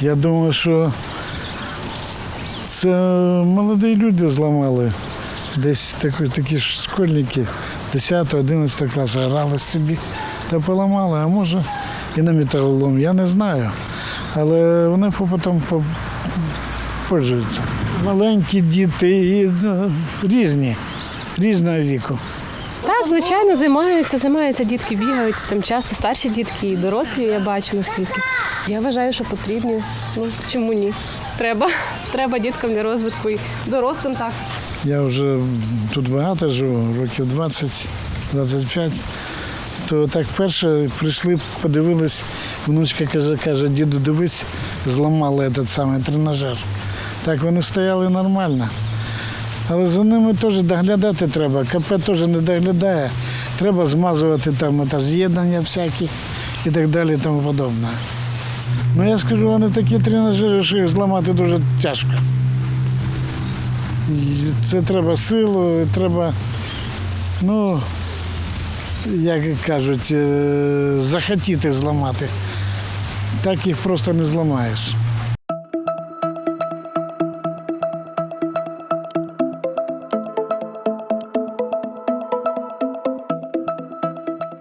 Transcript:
Я думаю, що це молоді люди зламали. Десь такі, такі ж школьники 10-11 класу грали собі та поламали, а може і на металолом, я не знаю. Але вони потім по- пользуються. Маленькі діти і ну, різні, різного віку. Так, звичайно, займаються, займаються дітки, бігають там часто старші дітки і дорослі, я бачу наскільки. Я вважаю, що потрібні. Ну чому ні? Треба. Треба діткам для розвитку і дорослим так. Я вже тут багато живу, років 20-25. То так перше прийшли, подивились, внучка каже, каже, діду, дивись, зламали цей самий тренажер. Так вони стояли нормально. Але за ними теж доглядати треба. КП теж не доглядає. Треба змазувати там з'єднання всякі і так далі і тому подобне. Ну я скажу, вони такі тренажери, що їх зламати дуже тяжко. Це треба силу, треба, ну, як кажуть, е, захотіти зламати. Так їх просто не зламаєш.